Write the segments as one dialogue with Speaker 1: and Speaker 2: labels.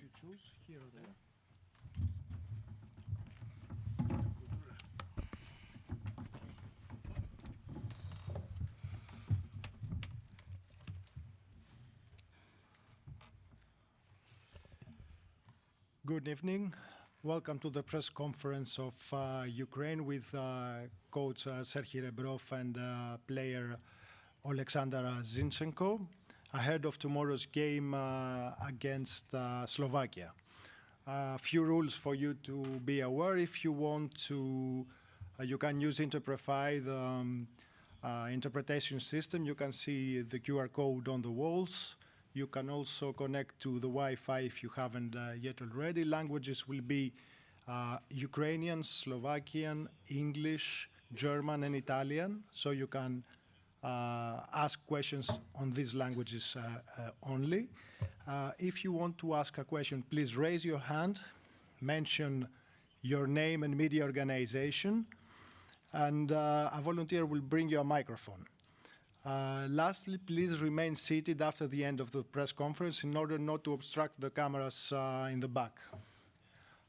Speaker 1: would you choose, here or there? Good evening. Welcome to the press conference of uh, Ukraine with uh, coach uh, Serhiy Rebrov and uh, player Alexander Zinchenko ahead of tomorrow's game uh, against uh, Slovakia. A few rules for you to be aware. If you want to, uh, you can use Interprefy, the um, interpretation system. You can see the QR code on the walls. You can also connect to the Wi-Fi if you haven't yet already. Languages will be Ukrainian, Slovakian, English, German, and Italian. So you can ask questions on these languages uh, uh, only. Uh, if you want to ask a question, please raise your hand, mention your name and media organization, and uh, a volunteer will bring you a microphone. Uh, lastly, please remain seated after the end of the press conference in order not to obstruct the cameras uh, in the back.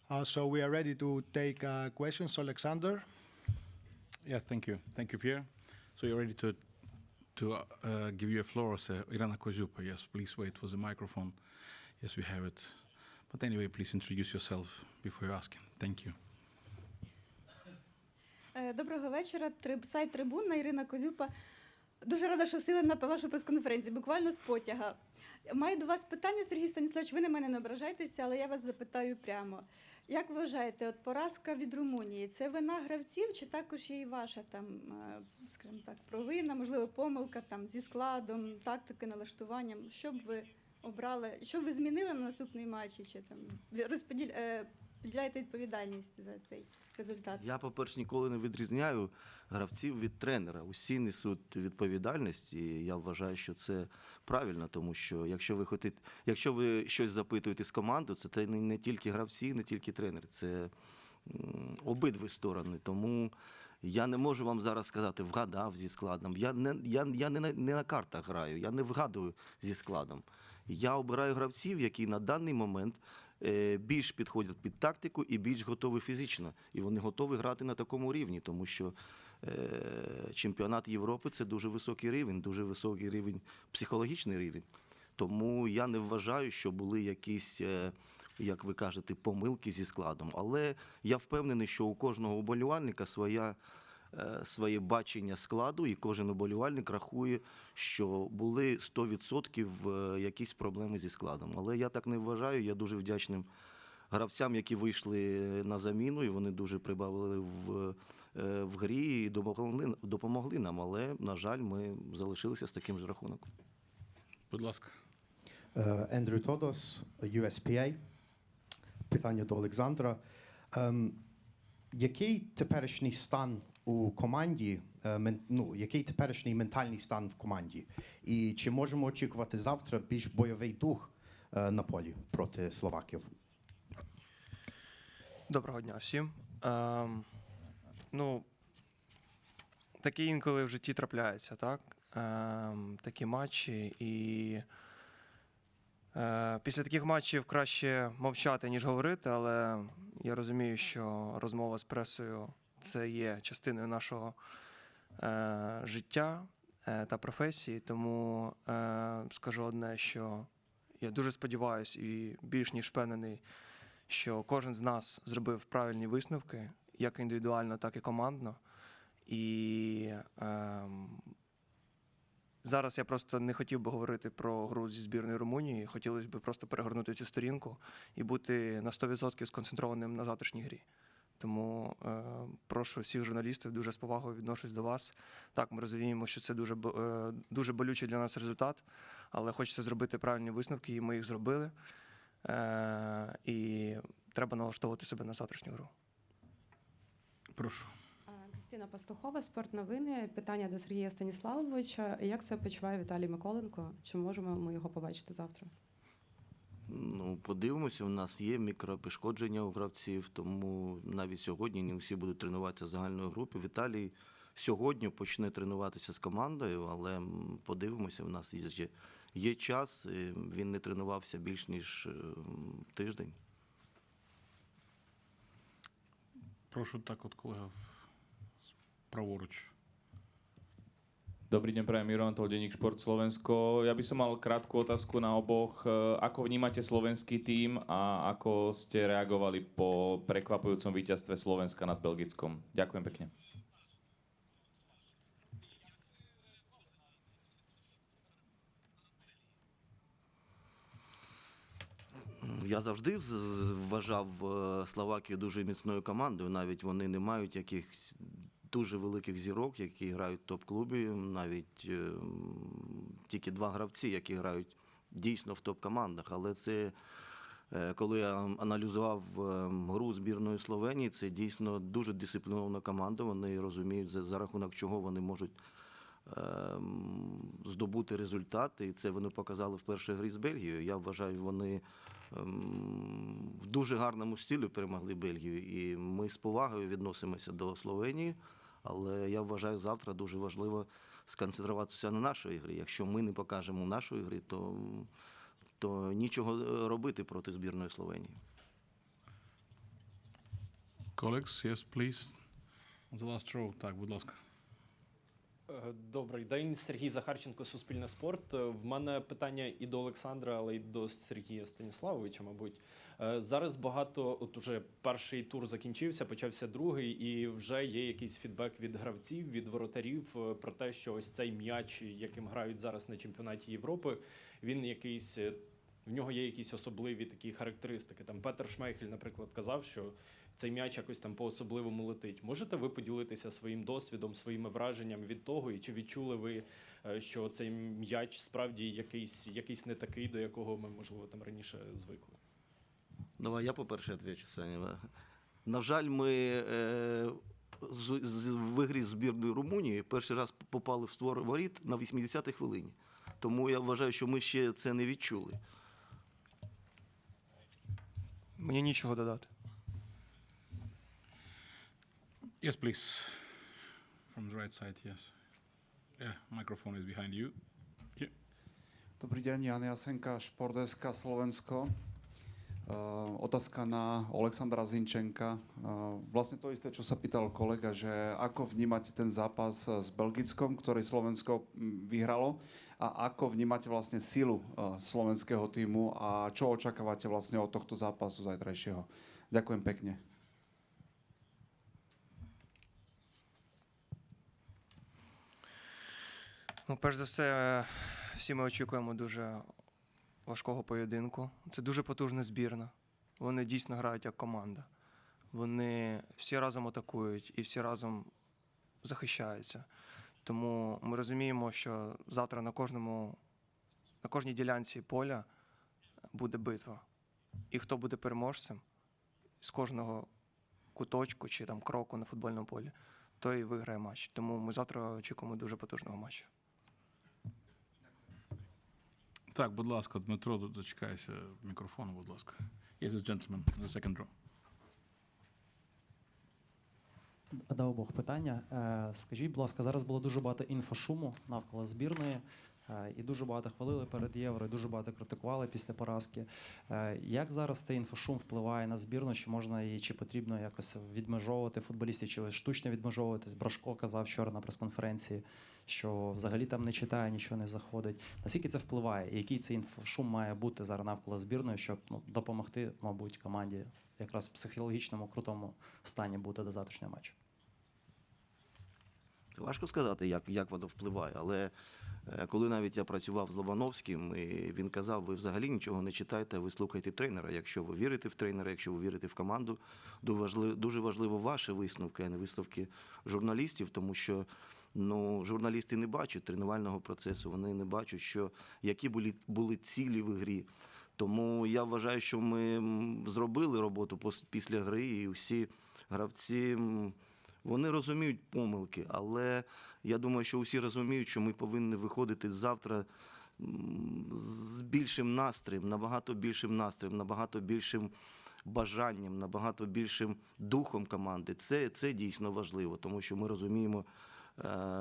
Speaker 1: Uh, so we are ready to take uh, questions. Alexander?
Speaker 2: Yeah, thank you. Thank you, Pierre. So you're ready to to uh, give you a floor, sir. Irana Kozupa. Yes, please wait for the microphone. Yes, we have it. But anyway, please introduce yourself before you ask. Thank you.
Speaker 3: Е, Доброго вечора. Триб- Сайт Трибунна Ірина Козюпа. Дуже рада, що встигла на вашу прес-конференцію, буквально з потяга. Маю до вас питання, Сергій Станіславович, ви на мене не ображайтеся, але я вас запитаю прямо. Як вважаєте, от поразка від Румунії це вина гравців, чи також є і ваша там, е, скажімо так, провина, можливо, помилка там зі складом, тактики, налаштуванням? Що б ви обрали, що б ви змінили на наступний матч, чи там ви розподіл, е, відповідальність за цей результат?
Speaker 4: Я, по-перше, ніколи не відрізняю гравців від тренера. Усі несуть відповідальність, і я вважаю, що це правильно, тому що якщо ви хотите, якщо ви щось запитуєте з команди, це, не, не тільки гравці, не тільки тренер, це обидві сторони. Тому я не можу вам зараз сказати, вгадав зі складом. Я не, я, я не, на, не на картах граю, я не вгадую зі складом. Я обираю гравців, які на даний момент більш підходять під тактику і більш готові фізично. І вони готові грати на такому рівні, тому що е, чемпіонат Європи це дуже високий рівень, дуже високий рівень, психологічний рівень. Тому я не вважаю, що були якісь, е, як ви кажете, помилки зі складом. Але я впевнений, що у кожного уболівальника своя. Е, Своє бачення складу, і кожен уболівальник рахує, що були 100% е, якісь проблеми зі складом. Але я так не вважаю. Я дуже вдячним гравцям, які вийшли на заміну, і вони дуже прибавили в, е, в грі і допомогли, допомогли нам. Але, на жаль, ми залишилися з таким ж рахунком.
Speaker 2: Будь ласка.
Speaker 5: Ендрю Тодос, USPA. Питання до Олександра. Який теперішній стан у команді, е, ну, який теперішній ментальний стан в команді? І чи можемо очікувати завтра більш бойовий дух е, на полі проти словаків?
Speaker 6: Доброго дня всім. Ем, ну, таке інколи в житті трапляється, так? Ем, такі матчі. І е, після таких матчів краще мовчати, ніж говорити, але я розумію, що розмова з пресою це є частиною нашого е, життя е, та професії. Тому е, скажу одне, що я дуже сподіваюся і більш ніж впевнений, що кожен з нас зробив правильні висновки, як індивідуально, так і командно. І ем, зараз я просто не хотів би говорити про гру зі збірною Румунії. Хотілося б просто перегорнути цю сторінку і бути на 100% сконцентрованим на завтрашній грі. Тому е, прошу всіх журналістів, дуже з повагою відношусь до вас. Так, ми розуміємо, що це дуже, е, дуже болючий для нас результат, але хочеться зробити правильні висновки, і ми їх зробили. Е, і треба налаштовувати себе на завтрашню гру.
Speaker 2: Прошу.
Speaker 7: А, Кристина Пастухова, спортновини. Питання до Сергія Станіславовича. Як себе почуває Віталій Миколенко? Чи можемо ми його побачити завтра?
Speaker 4: Ну, подивимося, у нас є мікропошкодження у гравців, тому навіть сьогодні не всі будуть тренуватися з загальної групи. Віталій сьогодні почне тренуватися з командою, але подивимося, у нас є є час. Він не тренувався більш ніж е, тиждень.
Speaker 2: Прошу так от колега праворуч.
Speaker 8: Dobrý deň, prajem Miro Antol, Denník Šport Slovensko. Ja by som mal krátku otázku na oboch. E, Ako vnímate slovenský tím a ako ste reagovali po prekvapujúcom víťazstve Slovenska nad Belgickom? Ďakujem pekne.
Speaker 4: Я завжди з- з- вважав е, Словакію дуже міцною командою. Навіть вони не мають якихось дуже великих зірок, які грають в топ-клубі. Навіть е, тільки два гравці, які грають дійсно в топ-командах. Але це е, коли я аналізував е, гру збірної Словенії, це дійсно дуже дисциплінована команда. Вони розуміють, за, за рахунок чого вони можуть ем, здобути результати, і це вони показали в першій грі з Бельгією. Я вважаю, вони ем, в дуже гарному стилі перемогли Бельгію. І ми з повагою відносимося до Словенії. Але я вважаю, завтра дуже важливо сконцентруватися на нашій грі. Якщо ми не покажемо нашої гри, то, то нічого е, робити проти збірної Словенії.
Speaker 2: Колекс, yes, please. On the last row. Так, будь ласка.
Speaker 9: Е, Добрий день, Сергій Захарченко, Суспільне спорт. Е, В мене питання і до Олександра, але й до Сергія Станіславовича, мабуть. Е, Зараз багато, от уже перший тур закінчився, почався другий, і вже є якийсь фідбек від гравців, від воротарів про те, що ось цей м'яч, яким грають зараз на чемпіонаті Європи, він якийсь. В нього є якісь особливі такі характеристики. Там Петер Шмейхель, наприклад, казав, що цей м'яч якось там по-особливому летить. Можете ви поділитися своїм досвідом, своїми враженнями від того, і чи відчули ви, е, що цей м'яч справді якийсь, якийсь не такий, до якого ми, можливо, там раніше звикли?
Speaker 4: Давай я по-перше відвічу, Саня. На жаль, ми е, з, з, в ігрі з Румунії перший раз попали в створ воріт на 80-й хвилині. Тому я вважаю, що ми ще це не відчули.
Speaker 6: Мені нічого додати.
Speaker 2: Yes, please. From the right side, yes. Yeah, microphone is behind you. Yeah.
Speaker 10: Dobrý deň, Jan Jasenka, Športeska Slovensko. Uh, otázka na Alexandra Zinčenka. Uh, vlastne to isté, čo sa pýtal kolega, že ako vnímate ten zápas eh, s Belgickom, ktorý Slovensko mm, vyhralo a ako vnímate vlastne silu uh, slovenského týmu a čo očakávate vlastne od tohto zápasu zajtrajšieho. Ďakujem pekne.
Speaker 6: Ну, перш за все, всі ми очікуємо дуже важкого поєдинку. Це дуже потужна збірна. Вони дійсно грають як команда. Вони всі разом атакують і всі разом захищаються. Тому ми розуміємо, що завтра на кожному, на кожній ділянці поля буде битва. І хто буде переможцем з кожного куточку чи там кроку на футбольному полі, той виграє матч. Тому ми завтра очікуємо дуже потужного матчу.
Speaker 2: Так, будь ласка, Дмитро, дочекайся мікрофону, будь ласка. Yes, gentleman, the second row.
Speaker 11: Дав Бог питання. Е, Скажіть, будь ласка, зараз було дуже багато інфошуму навколо збірної, і дуже багато хвалили перед євро, і дуже багато критикували після поразки. Е, Як зараз цей інфошум впливає на збірну? Чи можна її, чи потрібно якось відмежовувати футболістів, чи штучно відмежовувати? Брашко казав вчора на прес-конференції, що взагалі там не читає, нічого не заходить. Наскільки це впливає? І який цей інфошум має бути зараз навколо збірної, щоб ну, допомогти, мабуть, команді якраз в психологічному крутому стані бути до завтрашнього матчу?
Speaker 4: Важко сказати, як, як воно впливає, але е, коли навіть я працював з Лобановським, і він казав, ви взагалі нічого не читайте, ви слухайте тренера. Якщо ви вірите в тренера, якщо ви вірите в команду, дуже важливо, ваші висновки, а не висновки журналістів, тому що ну, журналісти не бачать тренувального процесу, вони не бачать, що, які були, були цілі в ігрі. Тому я вважаю, що ми зробили роботу після гри, і всі гравці. Вони розуміють помилки, але я думаю, що усі розуміють, що ми повинні виходити завтра з більшим настроєм, набагато більшим настроєм, набагато більшим бажанням, набагато більшим духом команди. Це, це дійсно важливо, тому що ми розуміємо,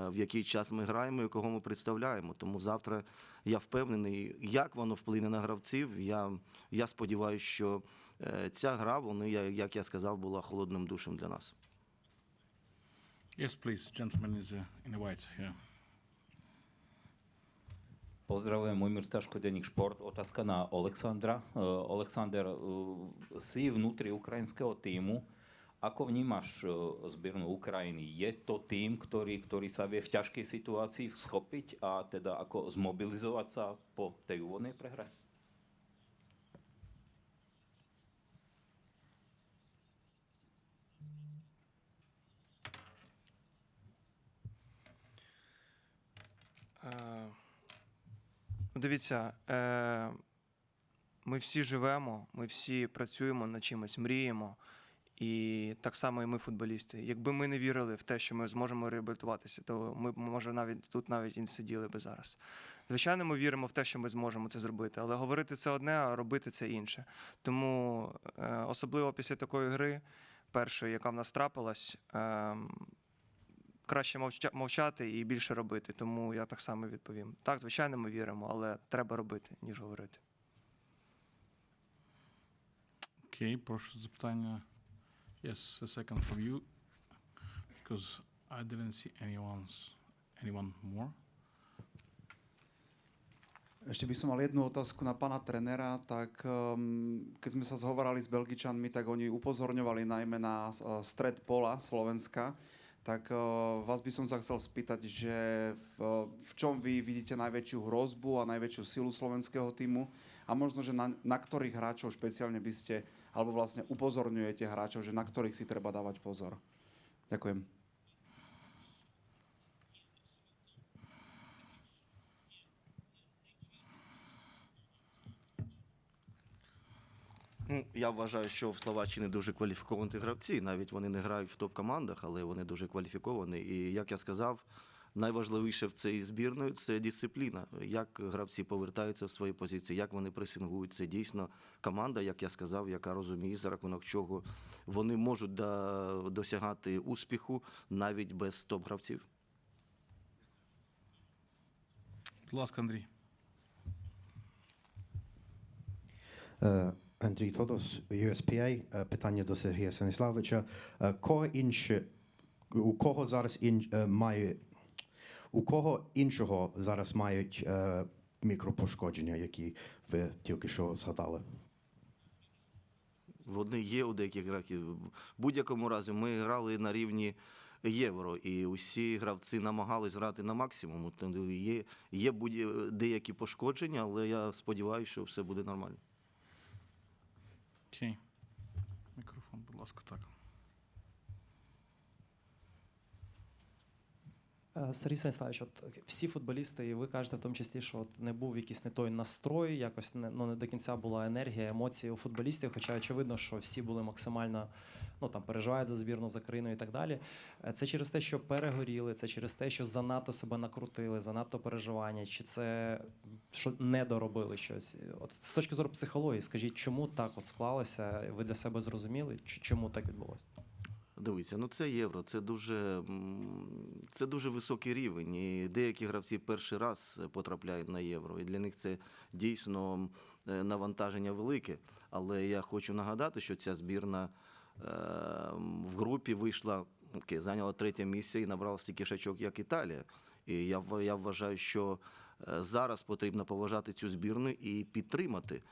Speaker 4: в який час ми граємо і кого ми представляємо. Тому завтра я впевнений, як воно вплине на гравців. Я, я сподіваюся, що е, ця гра, вони, як я сказав, була холодним душем для нас.
Speaker 2: Yes, please. Gentleman is uh, in the white here.
Speaker 12: Pozdravujem, Mojmír Staško, denník Šport. Otázka na Alexandra. Eh, Alexander, eh, si vnútri ukrajinského týmu. Ako vnímaš eh, zbiernu Ukrajiny? Je to tým, ktorý, ktorý sa vie v ťažkej situácii schopiť a teda ako zmobilizovať sa po tej úvodnej prehre?
Speaker 6: Дивіться, е, ми всі живемо, ми всі працюємо над чимось, мріємо. І так само і ми, футболісти. Якби ми не вірили в те, що ми зможемо реабілітуватися, то ми може навіть тут навіть і не сиділи би зараз. Звичайно, ми віримо в те, що ми зможемо це зробити, але говорити це одне, а робити це інше. Тому е, особливо після такої гри, першої, яка в нас трапилась, е, краще мовчати і більше робити. Тому я так само відповім. Так, звичайно, ми віримо, але треба робити, ніж говорити.
Speaker 2: Окей, прошу запитання. Yes, a second from you. Because I didn't see anyone's, anyone more.
Speaker 10: Ešte by som mal jednu otázku na pána trenera. Tak um, keď sme sa zhovorali s Belgičanmi, tak oni upozorňovali najmä na uh, stred pola Slovenska. Tak uh, vás by som sa chcel spýtať, že v, v čom vy vidíte najväčšiu hrozbu a najväčšiu silu slovenského týmu a možno, že na, na ktorých hráčov špeciálne by ste, alebo vlastne upozorňujete hráčov, že na ktorých si treba dávať pozor. Ďakujem.
Speaker 4: Ну, я вважаю, що в Словаччині дуже кваліфіковані гравці. Навіть вони не грають в топ-командах, але вони дуже кваліфіковані. І як я сказав, найважливіше в цій збірної це дисципліна. Як гравці повертаються в свої позиції, як вони пресингують. Це дійсно команда, як я сказав, яка розуміє, за рахунок чого вони можуть досягати успіху навіть без топ-гравців.
Speaker 2: Будь ласка, Андрій.
Speaker 5: Е, Андрій Тодос, USPA. Е, Питання до Сергія Станіславовича. Е, Кого інше, у кого зараз ін, е, має, у кого іншого зараз мають е, мікропошкодження, які ви тільки що згадали?
Speaker 4: Вони є у деяких гравців. В будь-якому разі ми грали на рівні євро, і усі гравці намагались грати на максимум. Є, є будь- деякі пошкодження, але я сподіваюся, що все буде нормально.
Speaker 2: Окей. Мікрофон, будь ласка, так.
Speaker 11: Сергій Станіславович, от всі футболісти, і ви кажете в тому числі, що от не був якийсь не той настрой, якось не, ну, не до кінця була енергія, емоції у футболістів, хоча очевидно, що всі були максимально ну, там, переживають за збірну, за країну і так далі. Е, Це через те, що перегоріли, це через те, що занадто себе накрутили, занадто переживання, чи це що не доробили щось. От з точки зору психології, скажіть, чому так от склалося? Ви для себе зрозуміли, чому так відбулося?
Speaker 4: Дивіться, ну це євро, це дуже, це дуже високий рівень. І деякі гравці перший раз потрапляють на євро. І для них це дійсно е, навантаження велике. Але я хочу нагадати, що ця збірна е, в групі вийшла, окей, зайняла третє місце і набрала стільки ж очок, як Італія. І я, я вважаю, що е, зараз потрібно поважати цю збірну і підтримати.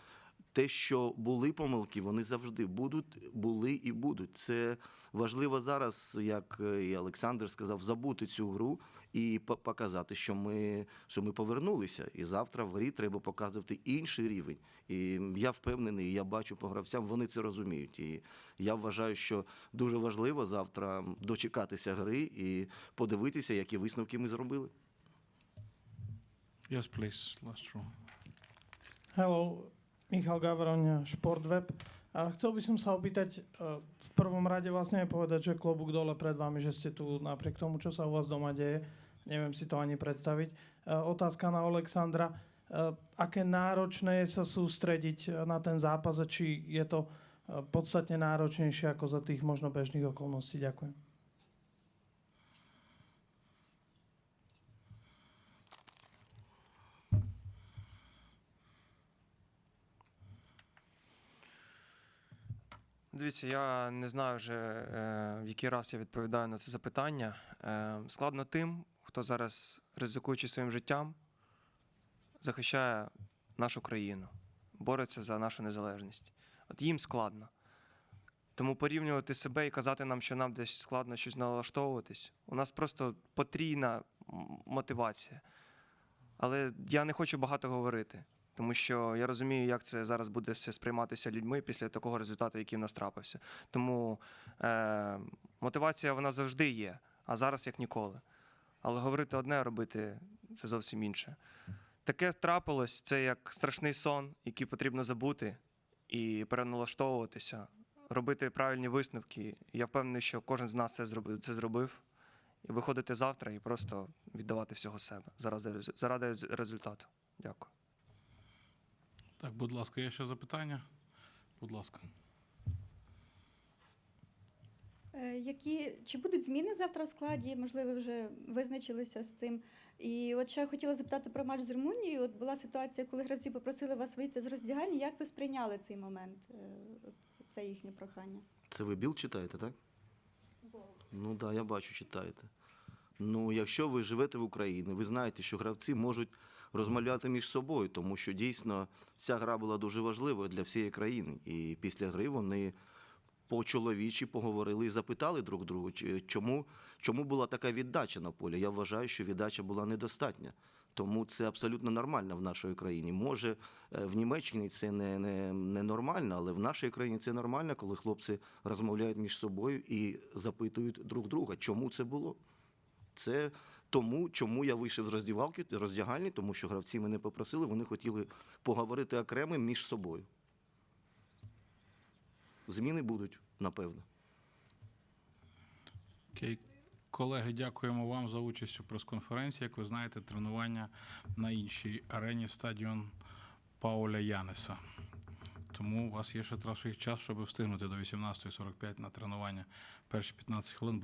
Speaker 4: Те, що були помилки, вони завжди будуть, були і будуть. Це важливо зараз, як е, і Олександр сказав, забути цю гру і показати, що ми, що ми повернулися. І завтра в грі треба показувати інший рівень. І я впевнений, я бачу по гравцям, вони це розуміють. І я вважаю, що дуже важливо завтра дочекатися гри і подивитися, які висновки ми зробили.
Speaker 2: Yes, please, last row.
Speaker 13: Hello, Michal Gavroň, Športweb. A chcel by som sa opýtať, eh, v prvom rade vlastne aj povedať, že klobúk dole pred vami, že ste tu napriek tomu, čo sa u vás doma deje. Neviem si to ani predstaviť. Eh, Otázka na Alexandra. Eh, Aké náročné je sa sústrediť na ten zápas a či je to podstatne náročnejšie ako za tých možno bežných okolností? Ďakujem.
Speaker 6: Дивіться, я не знаю вже е, в який раз я відповідаю на це запитання. Е, складно тим, хто зараз, ризикуючи своїм життям, захищає нашу країну, бореться за нашу незалежність. От їм складно. Тому порівнювати себе і казати нам, що нам десь складно щось налаштовуватись, у нас просто потрійна мотивація. Але я не хочу багато говорити, тому що я розумію, як це зараз буде все сприйматися людьми після такого результату, який в нас трапився. Тому е, мотивація вона завжди є, а зараз як ніколи. Але говорити одне, а робити це зовсім інше. Таке трапилось, це як страшний сон, який потрібно забути і переналаштовуватися, робити правильні висновки. Я впевнений, що кожен з нас це зробив, це зробив. І виходити завтра і просто віддавати всього себе заради, заради результату. Дякую.
Speaker 2: Так, будь ласка, є ще запитання? Будь ласка.
Speaker 3: Е, Які чи будуть зміни завтра в складі? Можливо, вже визначилися з цим. І от ще хотіла запитати про матч з Румунією. От була ситуація, коли гравці попросили вас вийти з роздягальні. Як ви сприйняли цей момент? е, Це їхнє прохання?
Speaker 4: Це ви біл читаєте, так? Ну так, да, я бачу, читаєте. Ну, якщо ви живете в Україні, ви знаєте, що гравці можуть розмовляти між собою, тому що дійсно ця гра була дуже важливою для всієї країни. І після гри вони по-чоловічі поговорили і запитали друг другу, чому, чому була така віддача на полі. Я вважаю, що віддача була недостатня. Тому це абсолютно нормально в нашій країні. Може, е, в Німеччині це не, не, не нормально, але в нашій країні це нормально, коли хлопці розмовляють між собою і запитують друг друга, чому це було. Це тому, чому я вийшов з роздівалки, роздягальні, тому що гравці мене попросили, вони хотіли поговорити окремо між собою. Зміни будуть, напевно.
Speaker 2: Окей. Колеги, дякуємо вам за участь у прес-конференції. Як ви знаєте, тренування на іншій арені стадіон Пауля Янеса. Тому у вас є ще трохи час, щоб встигнути до 18.45 на тренування перші 15 хвилин.